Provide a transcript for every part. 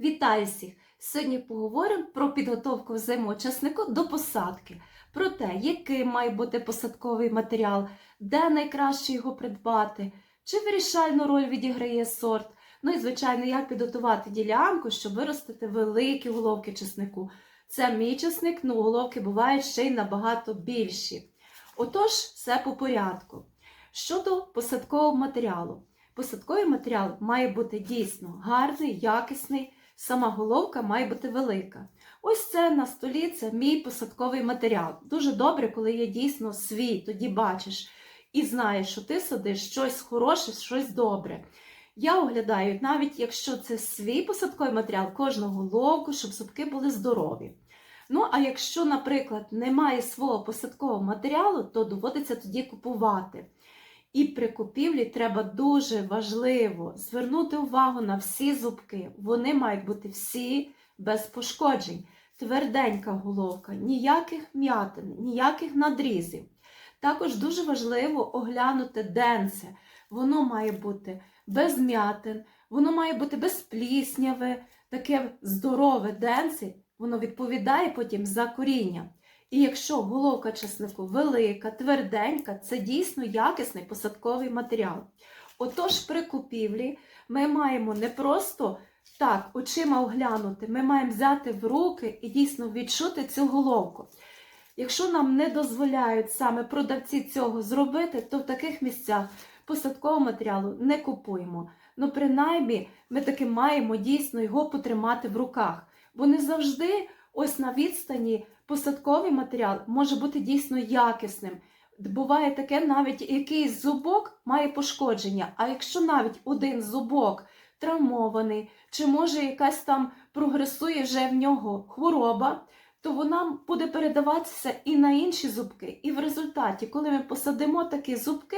Вітаю всіх! Сьогодні поговоримо про підготовку зимочаснику до посадки, про те, яким має бути посадковий матеріал, де найкраще його придбати, чи вирішальну роль відіграє сорт. Ну і, звичайно, як підготувати ділянку, щоб виростити великі головки часнику. Це мій часник, ну головки бувають ще й набагато більші. Отож, все по порядку. Щодо посадкового матеріалу. Посадковий матеріал має бути дійсно гарний, якісний, сама головка має бути велика. Ось це на столі це мій посадковий матеріал. Дуже добре, коли є дійсно свій, тоді бачиш і знаєш, що ти садиш щось хороше, щось добре. Я оглядаю, навіть якщо це свій посадковий матеріал, кожну головку, щоб зубки були здорові. Ну, а якщо, наприклад, немає свого посадкового матеріалу, то доводиться тоді купувати. І при купівлі треба дуже важливо звернути увагу на всі зубки. Вони мають бути всі без пошкоджень. Тверденька головка, ніяких м'ятин, ніяких надрізів. Також дуже важливо оглянути денце. Воно має бути без м'ятин, воно має бути без плісняви, таке здорове денце, воно відповідає потім за коріння. І якщо головка часнику велика, тверденька, це дійсно якісний посадковий матеріал. Отож, при купівлі ми маємо не просто так очима оглянути, ми маємо взяти в руки і дійсно відчути цю головку. Якщо нам не дозволяють саме продавці цього зробити, то в таких місцях посадкового матеріалу не купуємо. Ну, принаймні, ми таки маємо дійсно його потримати в руках, бо не завжди ось на відстані посадковий матеріал може бути дійсно якісним. Буває таке, навіть якийсь зубок має пошкодження, а якщо навіть один зубок травмований, чи може якась там прогресує вже в нього хвороба, то вона буде передаватися і на інші зубки. І в результаті, коли ми посадимо такі зубки,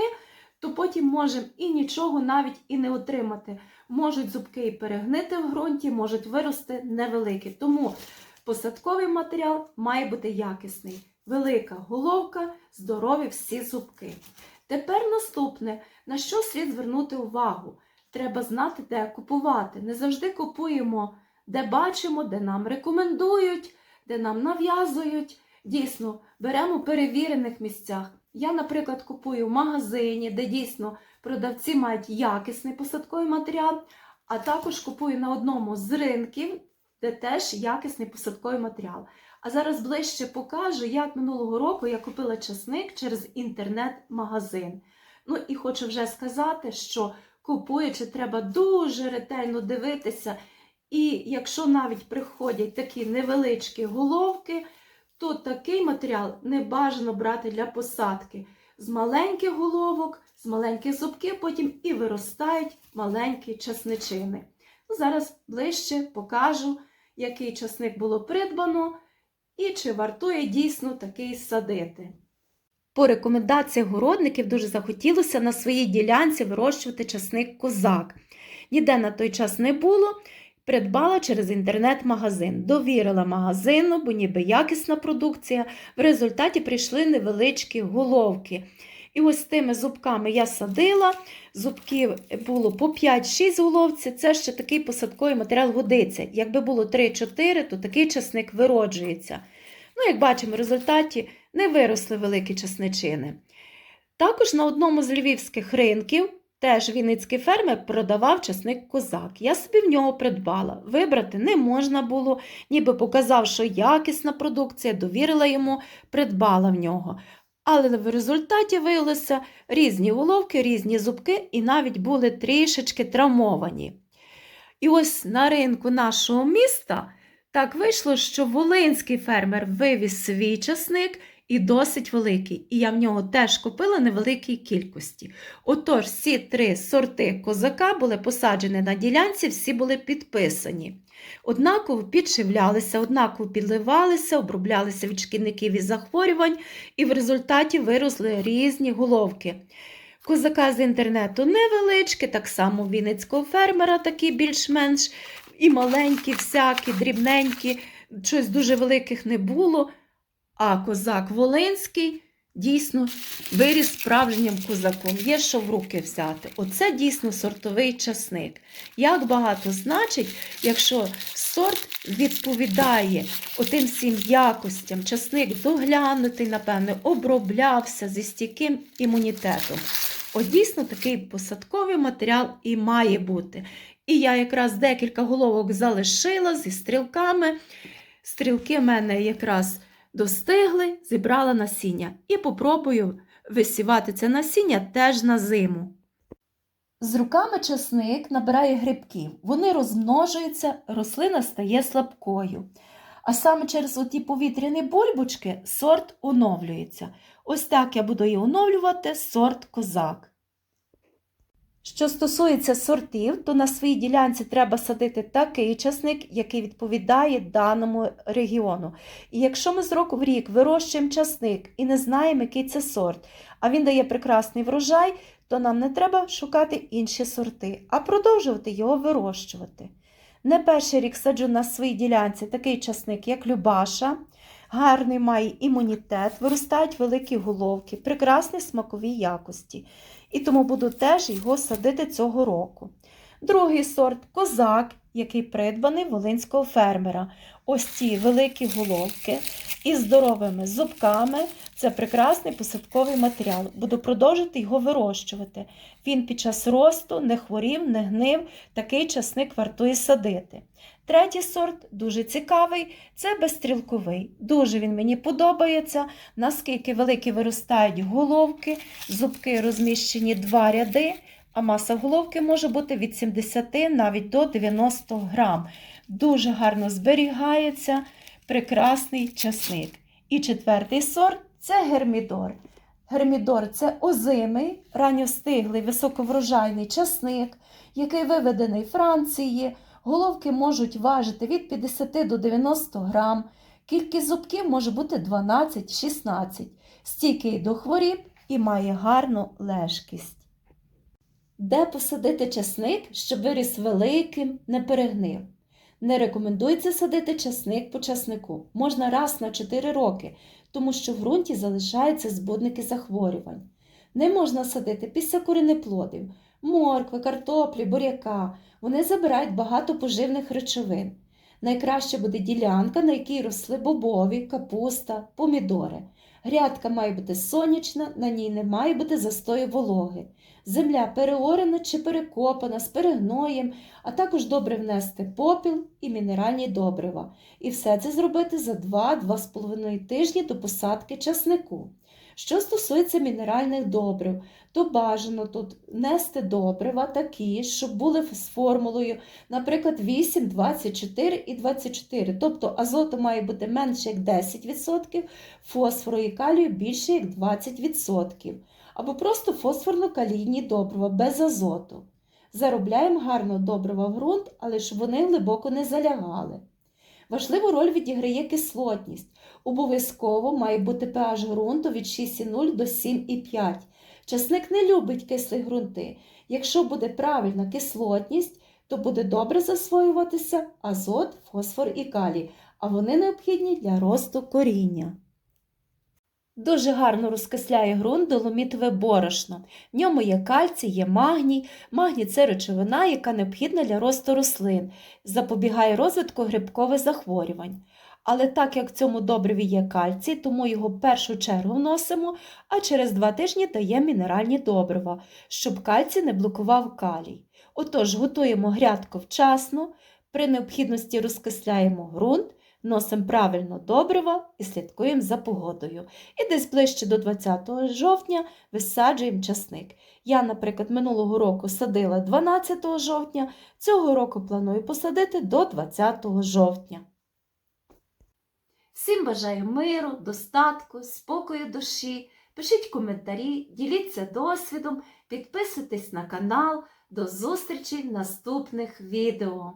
то потім можемо і нічого навіть і не отримати. Можуть зубки і перегнити в ґрунті, можуть вирости невеликі. Тому Посадковий матеріал має бути якісний. Велика головка, здорові всі зубки. Тепер наступне, на що слід звернути увагу? Треба знати, де купувати. Не завжди купуємо, де бачимо, де нам рекомендують, де нам нав'язують. Дійсно, беремо в перевірених місцях. Я, наприклад, купую в магазині, де дійсно продавці мають якісний посадковий матеріал, а також купую на одному з ринків де теж якісний посадковий матеріал. А зараз ближче покажу, як минулого року я купила часник через інтернет-магазин. Ну і хочу вже сказати, що купуючи, треба дуже ретельно дивитися. І якщо навіть приходять такі невеличкі головки, то такий матеріал не бажано брати для посадки. З маленьких головок, з маленьких зубків потім і виростають маленькі часничини. Ну, Зараз ближче покажу який часник було придбано, і чи вартує дійсно такий садити. По рекомендаціях городників дуже захотілося на своїй ділянці вирощувати часник козак. Ніде на той час не було, придбала через інтернет-магазин. Довірила магазину, бо ніби якісна продукція. В результаті прийшли невеличкі головки. І ось тими зубками я садила, зубків було по 5-6 головці, це ще такий посадковий матеріал годиться. Якби було 3-4, то такий часник вироджується. Ну, як бачимо, в результаті не виросли великі часничини. Також на одному з львівських ринків теж вінницький фермер продавав часник козак. Я собі в нього придбала. Вибрати не можна було, ніби показав, що якісна продукція, довірила йому, придбала в нього. Але в результаті виявилися різні уловки, різні зубки і навіть були трішечки травмовані. І ось на ринку нашого міста так вийшло, що волинський фермер вивіз свій часник і досить великий. І я в нього теж купила невеликій кількості. Отож, всі три сорти козака були посаджені на ділянці, всі були підписані. Однаково підшивлялися, однаково підливалися, оброблялися від шкідників і захворювань, і в результаті виросли різні головки. Козака з інтернету невеличкі, так само вінницького фермера, такі більш-менш і маленькі, всякі, дрібненькі, щось дуже великих не було. А козак Волинський дійсно виріс справжнім козаком. Є що в руки взяти. Оце дійсно сортовий часник. Як багато значить, якщо сорт відповідає отим всім якостям. Часник доглянутий, напевне, оброблявся зі стійким імунітетом. От дійсно такий посадковий матеріал і має бути. І я якраз декілька головок залишила зі стрілками. Стрілки в мене якраз достигли, зібрала насіння. І попробую висівати це насіння теж на зиму. З руками часник набирає грибків. Вони розмножуються, рослина стає слабкою. А саме через оті повітряні бульбочки сорт оновлюється. Ось так я буду і оновлювати сорт козак. Що стосується сортів, то на своїй ділянці треба садити такий часник, який відповідає даному регіону. І якщо ми з року в рік вирощуємо часник і не знаємо, який це сорт, а він дає прекрасний врожай, то нам не треба шукати інші сорти, а продовжувати його вирощувати. Не перший рік саджу на своїй ділянці такий часник, як Любаша, гарний має імунітет, виростають великі головки, прекрасні смакові якості. І тому буду теж його садити цього року. Другий сорт козак, який придбаний волинського фермера. Ось ці великі головки із здоровими зубками. Це прекрасний посадковий матеріал. Буду продовжити його вирощувати. Він під час росту не хворів, не гнив, такий часник вартує садити. Третій сорт дуже цікавий, це безстрілковий. Дуже він мені подобається, наскільки великі виростають головки, зубки розміщені два ряди, а маса головки може бути від 70 навіть до 90 грам. Дуже гарно зберігається прекрасний часник. І четвертий сорт це гермідор. Гермідор це озимий, ранньостиглий, високоврожайний часник, який виведений Франції. Головки можуть важити від 50 до 90 грам. Кількість зубків може бути 12-16, стійкий до хворіб і має гарну лежкість. Де посадити часник, щоб виріс великим, не перегнив? Не рекомендується садити часник по часнику. Можна раз на 4 роки, тому що в ґрунті залишаються збудники захворювань. Не можна садити після коренеплодів, моркви, картоплі, буряка. Вони забирають багато поживних речовин. Найкраще буде ділянка, на якій росли бобові, капуста, помідори. Грядка має бути сонячна, на ній не має бути застою вологи. Земля переорена чи перекопана з перегноєм, а також добре внести попіл і мінеральні добрива. І все це зробити за 2-2,5 тижні до посадки часнику. Що стосується мінеральних добрив, то бажано тут нести добрива такі, щоб були з формулою, наприклад, 8, 24 і 24. Тобто азоту має бути менше як 10%, фосфору і калію більше як 20%. Або просто фосфорно-калійні добрива без азоту. Заробляємо гарно добрива в ґрунт, але щоб вони глибоко не залягали. Важливу роль відіграє кислотність. Обов'язково має бути pH ґрунту від 6,0 до 7,5. Часник не любить кислі ґрунти. Якщо буде правильна кислотність, то буде добре засвоюватися азот, фосфор і калій, а вони необхідні для росту коріння. Дуже гарно розкисляє ґрунт доломітове борошно. В ньому є кальцій, є магній. Магній це речовина, яка необхідна для росту рослин, запобігає розвитку грибкових захворювань. Але так як в цьому добриві є кальцій, тому його в першу чергу вносимо, а через два тижні даємо мінеральні добрива, щоб кальцій не блокував калій. Отож, готуємо грядку вчасно, при необхідності розкисляємо ґрунт, носимо правильно добрива і слідкуємо за погодою. І десь ближче до 20 жовтня висаджуємо часник. Я, наприклад, минулого року садила 12 жовтня, цього року планую посадити до 20 жовтня. Всім бажаю миру, достатку, спокою душі. Пишіть коментарі, діліться досвідом, підписуйтесь на канал. До зустрічі в наступних відео!